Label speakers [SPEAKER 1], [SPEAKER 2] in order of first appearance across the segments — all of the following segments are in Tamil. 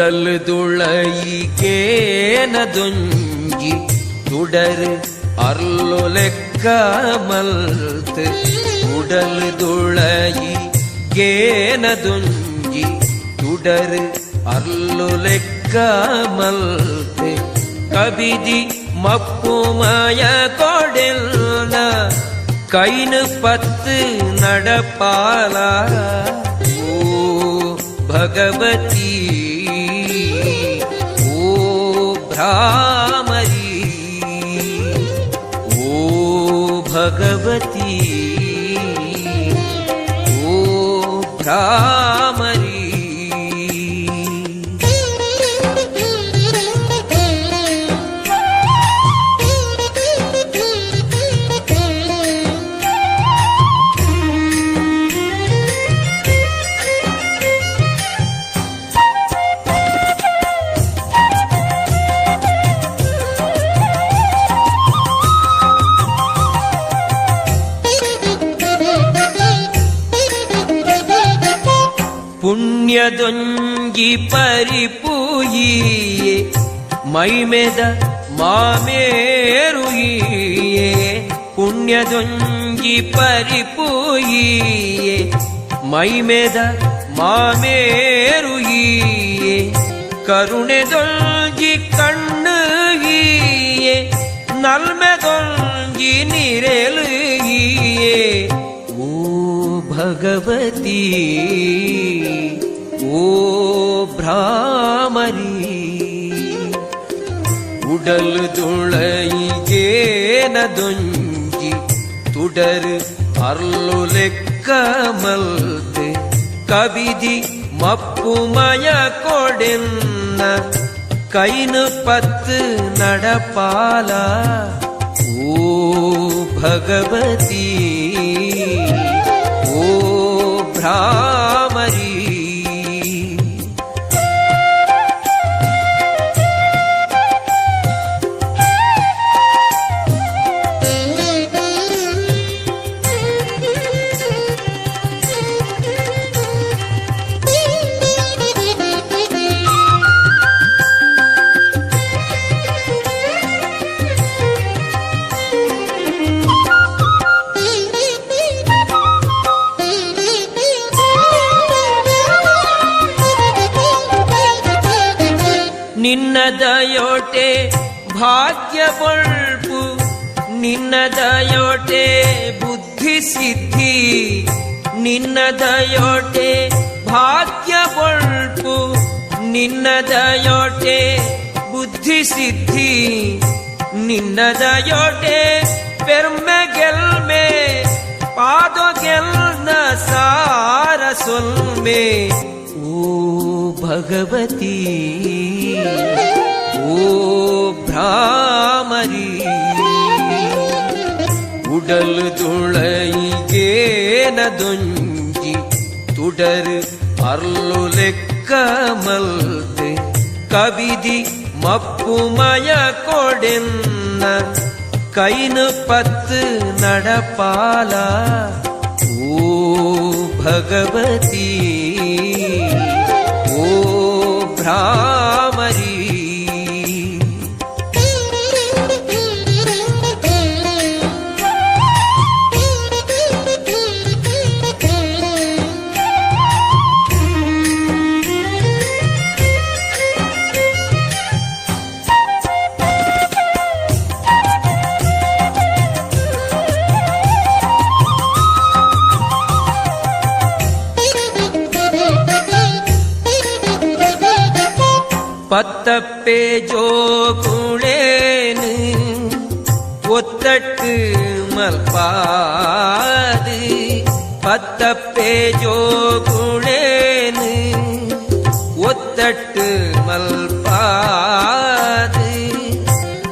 [SPEAKER 1] உடல் துளை கேனதுஞ்சி துடரு அருளொலெக்கமல்த்து உடல் துளை கேனதுஞ்சி துடரு அருளொலெக்கமல்த்து கவிதி மப்புமய கொடில் கைனு பத்து நடப்பாலா ஓ பகவதி भ्रामरी ओ भगवती ओ भ्रामरी ಪುಣ್ಯದೊಂಗಿ ಪರಿಪೂಯಿಯೇ ಮೈಮೆದ ಮಾಮೇರುಯಿಯೇ ಪುಣ್ಯದೊಂಗಿ ಪರಿಪೂಯಿಯೇ ಮೈಮೆದ ಮಾಮೇರುಯಿಯೇ ಕರುಣೆದೊಂಗಿ ಕಣ್ಣುಗಿಯೇ ನಲ್ಮೆದೊಂಗಿ ನಿರೆಲುಗಿಯೇ ಓ ಭಗವತಿ ஓ பிராமரி உடல் துளைகேனதொஞ்சி துடரு அருளுலெக்கமல்து கவிதி மப்புமய கொடின்ன கைனு பத்து நடப்பாலா? ஓ பகவதி ஓ பிராம ನಿನ್ನ ದಯೋಟೆ ನಿನ್ನದಯೋಟೆ ನಿನ್ನ ದಯೋಟೆ ಬುದ್ಧಿ ಸಿದ್ಧಿ, ನಿನ್ನದಯೋಟೆ ನಿನ್ನ ದಯೋಟೆ ಬುದ್ಧಿ ಸಿದ್ಧಿ, ನಿನ್ನದಯೋಟೆ പെർമകൽമേ പാദകൽ സാരസ്വൽമേ ಓ भगवती। ओ भ्रामरी। உடல் துளையேனதுஞ்சி துடர் அருளுலெக்கமல்து கவிதி மப்புமய கொடின்ன கைனு பத்து நடப்பாலா ஓ பகவதீ Ah. பத்தப்பே ஜோகுளேனு ஒத்தட்டு மல்பாது பத்தப்பே ஜோகுளேனு ஒத்தட்டு மல்பாது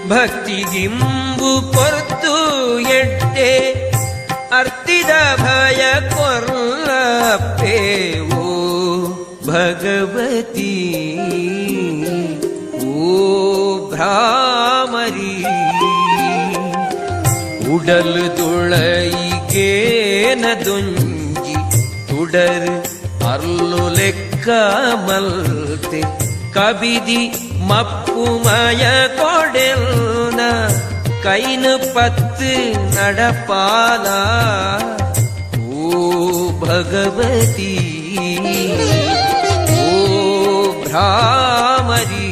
[SPEAKER 1] ಭಕ್ತಿ ದಿಂಬು ಕೊರ್ತು ಎಟ್ಟೆ ಅರ್ತಿದ ಭಯ ಕೊರ್ಲಪ್ಪೇವು ಭಗವತಿ ಓ பிராமரி உடல் துளைகேன துஞ்சி துடர் அருளுலெக்காமல்தே கவிதி மப்புமய கொடெல்ன கைனு பத்து நடப்பாலா. ஓ பகவதி ஓ பிராமரி.